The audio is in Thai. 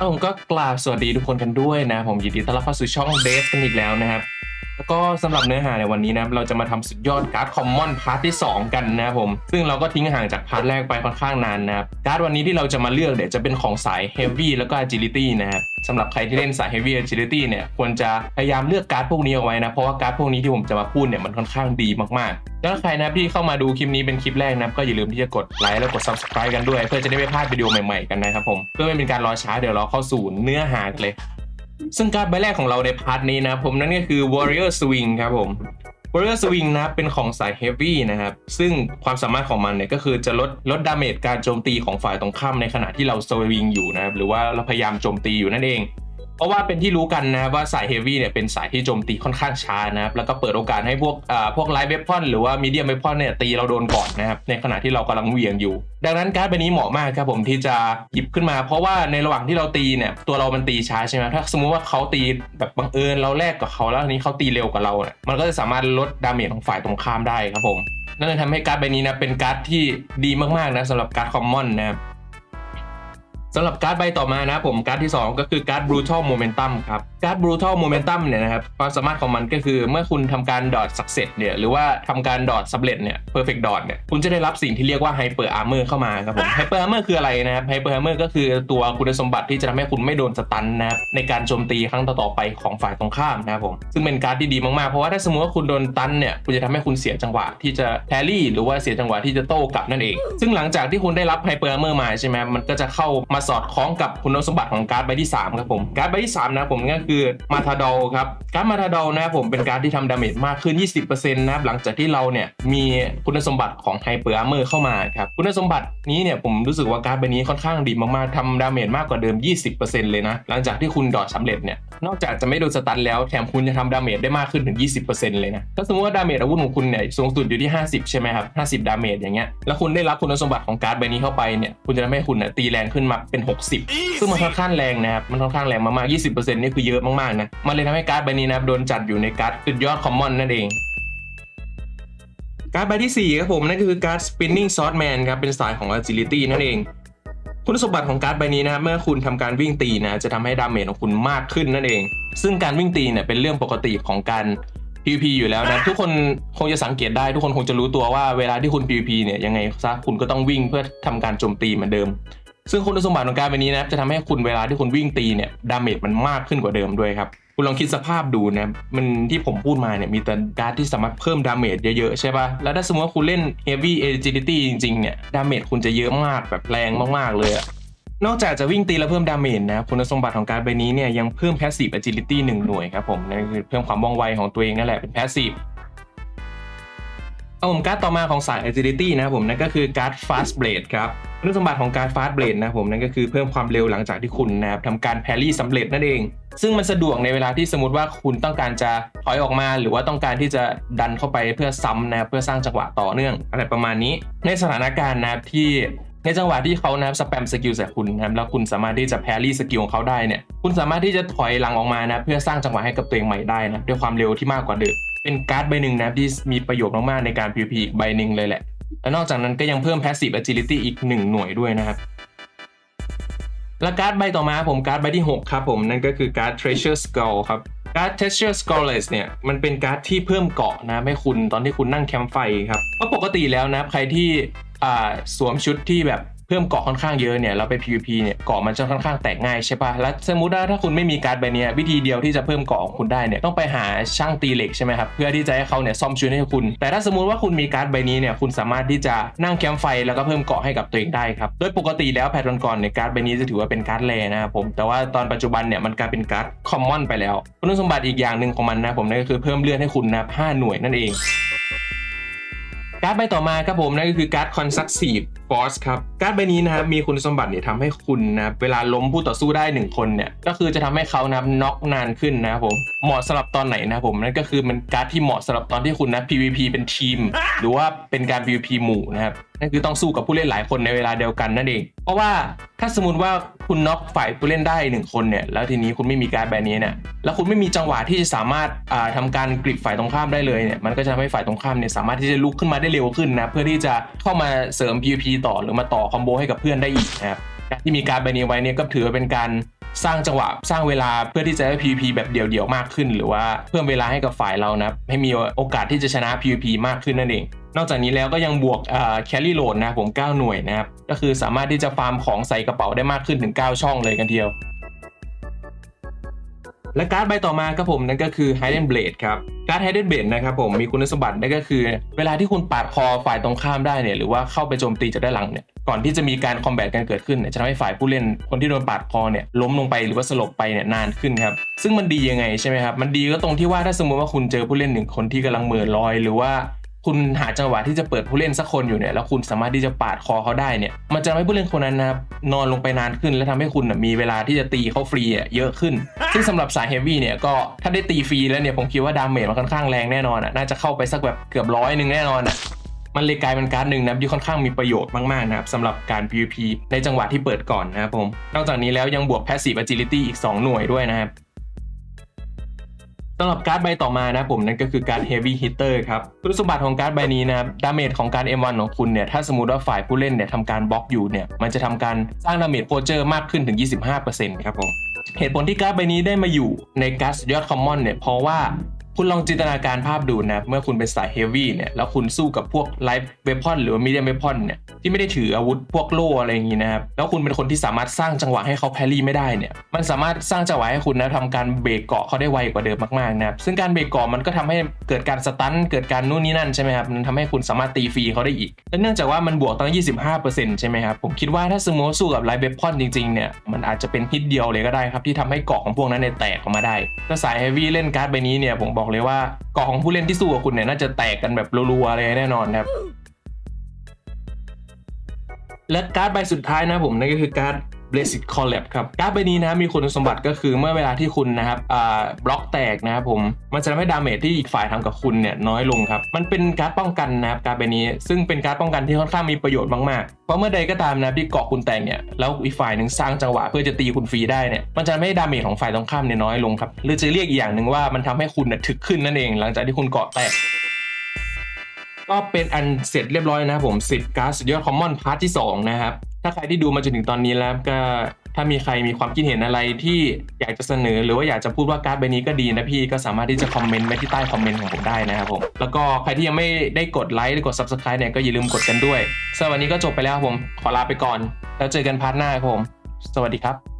ครับผมก็กล่าวสวัสดีทุกคนกันด้วยนะ ผมยินดีต้อนรับเข้าสู่ช่องเดฟกันอีกแล้วนะครับ แล้วก็สำหรับเนื้อหาในวันนี้นะเราจะมาทำสุดยอดการ์ดคอมมอนพาร์ทที่ 2 กันนะครับผม ซึ่งเราก็ทิ้งห่างจากพาร์ทแรกไปค่อนข้างนานนะครับการ์ดวันนี้ที่เราจะมาเลือกเนี่ยวจะเป็นของสาย Heavy แล้วก็ Agility นะครับสำหรับใครที่เล่นสาย Heavy Agility เนี่ยควรจะพยายามเลือกการ์ดพวกนี้เอาไว้นะเพราะว่าการ์ดพวกนี้ที่ผมจะมาพูดเนี่ยมันค่อนข้างดีมากๆแล้วใครนะที่เข้ามาดูคลิปนี้เป็นคลิปแรกนะก็อย่าลืมที่จะกดไลค์แล้วกด Subscribe กันด้วย เพื่อจะได้ไม่พลาดวิดีโอใหม่ๆกันนะครับผมเพื่อไม่เป็นการรอช้าเดี๋ยวเราเข้าสู่เนื้อหาเลย ซึ่งการ์ดใบแรกของเราในพาร์ทนี้นะผมนั่นก็คือ Warrior Swing ครับผม Warrior Swing นะเป็นของสาย Heavy นะครับ ซึ่งความสามารถของมันเนี่ยก็คือจะลดลดดาเมจการโจมตีของฝ่ายตรงข้ามในขณะที่เราสวิงอยู่นะครับ หรือว่าเราพยายามโจมตีอยู่นั่นเอง เพราะว่าเป็นที่รู้กันนะครับว่าสาย Heavy เนี่ยเป็นสายที่โจมตีค่อนข้างช้านะครับแล้วก็เปิดโอกาสให้พวกอ่าพวกไลท์เวพอนหรือว่ามีเดียมเวพอนเนี่ยตีเราโดนก่อนนะครับในขณะที่เรากำลังเหวี่ยงอยู่ ดังนั้นการ์ดใบนี้เหมาะมากครับผมที่จะหยิบขึ้นมา เพราะว่าในระหว่างที่เราตีเนี่ยตัวเรามันตีช้าใช่ไหมถ้าสมมุติว่าเขาตีแบบบังเอิญเราแลกกับเขาแล้วทีนี้เขาตีเร็วกว่าเราเนี่ยมันก็จะสามารถลดดาเมจของฝ่ายตรงข้ามได้ครับผมนั่นเลยทำให้การ์ดใบนี้นะเป็นการ์ดที่ดีมากๆนะสำหรับการ์ดคอมมอนนะครับ สำหรับการ์ดใบต่อมานะผมการ์ดที่ 2 ก็คือการ์ด brutal momentum ครับการ์ด brutal momentum เนี่ยนะครับความสามารถของมันก็คือเมื่อคุณทำการดอด success เนี่ยหรือว่าทำการดอดสำเร็จเนี่ย perfect dot เนี่ยคุณจะได้รับสิ่งที่เรียกว่า hyper armor เข้ามาครับผม hyper armor คืออะไรนะครับ hyper armor ก็คือตัวคุณสมบัติที่จะทำให้คุณไม่โดนสตันนะครับในการโจมตีครั้งต่อๆไปของฝ่ายตรงข้ามนะครับผมซึ่งเป็นการ์ดที่ดีมากๆเพราะว่าถ้าสมมติว่าคุณโดนตันเนี่ยคุณจะทำให้คุณเสียจังหวะที่จะแพรี่หรือว่าเสียจังหวะที่จะโต้กลับนั่นเอง ซึ่งหลังจากที่คุณได้รับ hyper armor มาใช่ไหมมันก็จะเข้ามาสอดคล้องกับคุณสมบัติของการ์ดใบที่ 3 ครับผม การ์ดใบที่ 3 นะผมก็คือมาทาดอลครับ การ์ดมาทาดอลนะผมเป็นการ์ดที่ทำดาเมจมากขึ้น 20%นะครับหลังจากที่เราเนี่ยมีคุณสมบัติของไฮเปอร์อาร์เมอร์เข้ามาครับ คุณสมบัตินี้เนี่ยผมรู้สึกว่าการ์ดใบนี้ค่อนข้างดีมากๆทำดาเมจมากกว่าเดิม 20%เลยนะ หลังจากที่คุณดอดสำเร็จเนี่ย นอกจากจะไม่โดนสตันแล้วแถมคุณจะทำดาเมจได้มากขึ้นถึง 20%เลยนะถ้าสมมติว่าดาเมจอาวุธของคุณเนี่ยสูงสุดอยู่ที่ 50 ใช่ไหมครับ 50 ดาเมจอย่างเงี้ยแล้วคุณได้รับคุณสมบัติของการ์ดใบนี้เข้าไปเนี่ยคุณจะทำให้คุณเนี่ยตีแรงขึ้นมาเป็น 60 ซึ่งมันค่อนข้างแรงนะครับมันค่อนข้างแรงมากๆ 20%นี่คือเยอะมากๆนะมันเลยทำให้การ์ดใบนี้นะครับโดนจัดอยู่ในการ์ดสุดยอดคอมมอนนั่นเองการ์ดใบที่ 4 ครับผมนั่นก็คือการ์ด spinning swordman ครับเป็นสายของ agility นั่นเอง คุณสมบัติของการ์ดใบนี้นะครับเมื่อคุณทำการวิ่งตีนะจะทำให้ดาเมจของคุณมากขึ้นนั่นเอง ซึ่งการวิ่งตีเนี่ยเป็นเรื่องปกติของการ PVP อยู่แล้วนะทุกคนคงจะสังเกตได้ทุกคนคงจะรู้ตัวว่าเวลาที่คุณ PVP เนี่ยยังไงซะคุณก็ต้องวิ่งเพื่อทำการโจมตีเหมือนเดิม ซึ่งคุณสมบัติของการดใบนี้นะครับจะทำให้คุณเวลาที่คุณวิ่งตีเนี่ยดาเมจมันมากขึ้นกว่าเดิมด้วยครับ คุณลองคิดสภาพดูนะมันที่ผมพูดมาเนี่ยมีแต่การดที่สามารถเพิ่มดาเมจเยอะๆ ใช่ปะ่ะ แล้วถ้าสมมติว่าคุณเล่น heavy agility จริงๆเนี่ยดาเมจคุณจะเยอะมากแบบแรงมากๆเลยอะนอกจากจะวิ่งตีและเพิ่มดาเมจนะคุณสมบัติของการใบนี้เนี่ยยังเพิ่ม passive agility หนึ่งหน่วยครับผมนั่นคือเพิ่มความว่องไวของตัวเองนั่นแหละเป็น passive เอาผมการ์ดต่อมาของสาย agility นะครับผมนั่นก็คือการ์ด fast blade ครับคุณสมบัติของการ์ด fast blade นะครับผมนั่นก็คือเพิ่มความเร็วหลังจากที่คุณนะครับทำการ parry สำเร็จนั่นเอง ซึ่งมันสะดวกในเวลาที่สมมติว่าคุณต้องการจะถอยออกมา หรือว่าต้องการที่จะดันเข้าไปเพื่อซ้ำนะครับเพื่อสร้างจังหวะต่อเนื่อง อะไรประมาณนี้ ในสถานการณ์นะครับที่ในจังหวะที่เขานะครับสแปมสกิลใส่คุณนะครับแล้วคุณสามารถที่จะแพรี่สกิลของเขาได้เนี่ยคุณสามารถที่จะถอยหลังออกมานะเพื่อสร้างจังหวะให้กับตัวเองใหม่ได้นะด้วยความเร็วที่มากกว่าเดิม เป็นการ์ดใบหนึ่งนะครับที่มีประโยชน์มากๆในการ PVP อีกใบหนึ่งเลยแหละ และนอกจากนั้นก็ยังเพิ่ม Passive Agility อีก 1 หน่วยด้วยนะครับ และการ์ดใบต่อมาผมการ์ดใบที่ 6 ครับผม นั่นก็คือการ์ด Treasure Skull ครับการ์ด Treasure Skullless เนี่ยมันเป็นการ์ดที่เพิ่มเกาะนะให้คุณตอนที่คุณนั่งแคมป์ไฟครับเพราะปกติแล้วนะใครที่สวมชุดที่แบบ เพิ่มเกาะค่อนข้างเยอะเนี่ยเราไป PVP เนี่ยเกาะมันจะค่อนข้างแตกง่ายใช่ปะแล้วสมมุติว่าถ้าคุณไม่มีการ์ดใบนี้วิธีเดียวที่จะเพิ่มเกาะของคุณได้เนี่ยต้องไปหาช่างตีเหล็กใช่ไหมครับเพื่อที่จะให้เขาเนี่ยซ่อมชุดให้คุณ แต่ถ้าสมมุติว่าคุณมีการ์ดใบนี้เนี่ยคุณสามารถที่จะนั่งแคมป์ไฟแล้วก็เพิ่มเกาะให้กับตัวเองได้ครับโดยปกติแล้วแพทก่อนๆเนี่ยการ์ดใบนี้จะถือว่าเป็นการ์ดแรนะครับผมแต่ว่าตอนปัจจุบันเนี่ยมันกลายเป็นการ์ดคอมมอนไปแล้วคุณสมบัติอีกอย่างหนึ่งของมันนะผมนั่นก็คือเพิ่มเลือดให้คุณนะ5หน่วยนั่นเองการ์ดใบต่อมาครับผมนั่นก็คือการ์ด Force ครับการ์ดใบนี้นะครับมีคุณสมบัติเนี่ยทำให้คุณนะเวลาล้มผู้ต่อสู้ได้ 1 คนเนี่ยก็คือจะทำให้เขานับน็อกนานขึ้นนะครับผมเหมาะสำหรับตอนไหนนะครับผมนั่นก็คือมันการ์ดที่เหมาะสำหรับตอนที่คุณนะ PVP เป็นทีม หรือว่าเป็นการ PVP หมู่นะครับ นั่นคือต้องสู้กับผู้เล่นหลายคนในเวลาเดียวกันนั่นเอง เพราะว่าถ้าสมมติว่าคุณน็อกฝ่ายผู้เล่นได้หนึ่งคนเนี่ย แล้วทีนี้คุณไม่มีการแบบนี้เนี่ย แล้วคุณไม่มีจังหวะที่จะสามารถอ่าทำการกริดฝ่ายตรงข้ามได้เลยเนี่ย มันก็จะทำให้ฝ่ายตรงข้ามเนี่ยสามารถที่จะลุกขึ้นมาได้เร็วขึ้นนะ เพื่อที่จะเข้ามาเสริม PVP ต่อหรือมาต่อคอมโบให้กับเพื่อนได้อีกนะครับการที่มีการ์ดใบนี้ไว้เนี่ยก็ถือว่าเป็นการสร้างจังหวะสร้างเวลาเพื่อที่จะได้ PVP แบบเดี่ยวๆมากขึ้น หรือว่าเพิ่มเวลาให้กับฝ่ายเรานะให้มีโอกาสที่จะชนะ PVP มากขึ้นนั่นเอง นอกจากนี้แล้วก็ยังบวกแคลรี่โหลดนะครับผม 9 หน่วยนะครับ ก็คือสามารถที่จะฟาร์มของใส่กระเป๋าได้มากขึ้นถึง 9 ช่องเลยกันเทียว และการ์ดใบต่อมาครับผมนั่นก็คือ Hidden Blade ครับ การ์ด Hidden Blade นะครับผมมีคุณสมบัตินั่นก็คือ เวลาที่คุณปาดคอฝ่ายตรงข้ามได้เนี่ยหรือว่าเข้าไปโจมตีจากด้านหลังเนี่ยก่อนที่จะมีการคอมแบทกันเกิดขึ้นจะทำให้ฝ่ายผู้เล่นคนที่โดนปาดคอเนี่ยล้มลงไปหรือว่าสลบไปเนี่ยนานขึ้นครับซึ่งมันดียังไงใช่ไหมครับมันดีก็ตรงที่ว่าถ้าสมมติว่าคุณเจอผู้เล่นหนึ่งคนที่กำลังเหม่อลอยหรือว่า คุณหาจังหวะที่จะเปิดผู้เล่นสักคนอยู่เนี่ยแล้วคุณสามารถที่จะปาดคอเขาได้เนี่ยมันจะทำให้ผู้เล่นคนนั้นนะครับนอนลงไปนานขึ้น และทำให้คุณมีเวลาที่จะตีเขาฟรีอะเยอะขึ้น ซึ่งสำหรับสายเฮฟวี่เนี่ยก็ถ้าได้ตีฟรีแล้วเนี่ยผมคิดว่าดาเมจมันค่อนข้างแรงแน่นอนอะน่าจะเข้าไปสักแบบเกือบร้อยหนึ่งแน่นอนอะมันเลยกลายเป็นการ์ดหนึ่งนะครับที่ค่อนข้างมีประโยชน์มากๆนะครับสำหรับการ PVP ในจังหวะที่เปิดก่อนนะครับผมนอกจากนี้แล้วยังบวก Passive Agility อีก 2 หน่วยด้วยนะครับ สำหรับการ์ดใบต่อมานะผมนั่นก็คือการ Heavy Hitter ครับคุณสมบัติของการ์ดใบนี้นะครับดาเมจของการ M1 ของคุณเนี่ยถ้าสมมติว่าฝ่ายผู้เล่นเนี่ยทำการบล็อกอยู่เนี่ยมันจะทำการสร้างดาเมจโพเจอร์มากขึ้นถึง 25%ครับผมเหตุผลที่การ์ดใบนี้ได้มาอยู่ในการ์ดยอดคอมมอนเนี่ยเพราะว่า คุณลองจินตนาการภาพดูนะ เมื่อคุณเป็นสายเฮฟวี่เนี่ย แล้วคุณสู้กับพวกไลฟ์เวพอนหรือมีเดียมเวพอนเนี่ย ที่ไม่ได้ถืออาวุธพวกโล่อะไรอย่างงี้นะครับ แล้วคุณเป็นคนที่สามารถสร้างจังหวะให้เขาแพรี่ไม่ได้เนี่ย มันสามารถสร้างจังหวะให้คุณนะทำการเบรกเกาะเขาได้ไวกว่าเดิมมากๆนะครับ ซึ่งการเบรกเกาะมันก็ทำให้เกิดการสตันเกิดการนู่นนี่นั่นใช่ไหมครับ มันทำให้คุณสามารถตีฟรีเขาได้อีก และเนื่องจากว่ามันบวกตั้ง 25%ใช่ไหมครับ ผมคิดว่าถ้าสมมติสู้กับไลฟ์เวพอนจริงๆเนี่ย มันอาจจะเป็นฮิตเดียวเลยก็ได้ครับที่ทำให้เกาะของพวกนั้นเนี่ยแตกออกมาได้ถ้าสายเฮฟวี่เล่นการ์ดใบนี้เนี่ยผมบอกเลยว่าเกาะของผู้เล่นที่สู้กับคุณเนี่ยน่าจะแตกกันแบบรัวๆเลยแน่นอนครับ และการ์ดใบสุดท้ายนะผมนั่นก็คือการ์ด Blessed Collab ครับการ์ดใบนี้นะมีคุณสมบัติก็คือเมื่อเวลาที่คุณนะครับบล็อกแตกนะครับผมมันจะทำให้ดาเมจที่อีกฝ่ายทำกับคุณเนี่ยน้อยลงครับ มันเป็นการ์ดป้องกันนะครับการ์ดใบนี้ ซึ่งเป็นการ์ดป้องกันที่ค่อนข้างมีประโยชน์มากๆ เพราะเมื่อใดก็ตามนะที่เกาะคุณแตกเนี่ยแล้วอีกฝ่ายหนึ่งสร้างจังหวะเพื่อจะตีคุณฟรีได้เนี่ยมันจะทำให้ดาเมจของฝ่ายตรงข้ามเนี่ยน้อยลงครับหรือจะเรียกอีกอย่างหนึ่งว่ามันทำให้คุณน่ะถึกขึ้นนั่นเอง หลังจากที่คุณเกาะแตกก็เป็นอันเสร็จเรียบร้อยนะครับผม 10 การ์ดสุดยอดคอมมอนพาร์ทที่ 2 นะครับ ถ้าใครที่ดูมาจนถึงตอนนี้แล้วก็ถ้ามีใครมีความคิดเห็นอะไรที่อยากจะเสนอ หรือว่าอยากจะพูดว่าการ์ดใบนี้ก็ดีนะพี่ก็สามารถที่จะคอมเมนต์ไว้ที่ใต้คอมเมนต์ของผมได้นะครับผมแล้วก็ใครที่ยังไม่ได้กดไลค์หรือกด Subscribe เนี่ยก็อย่าลืมกดกันด้วยสำหรับวันนี้ก็จบไปแล้วครับผมขอลาไปก่อน แล้วเจอกันพาร์ทหน้าครับผม สวัสดีครับ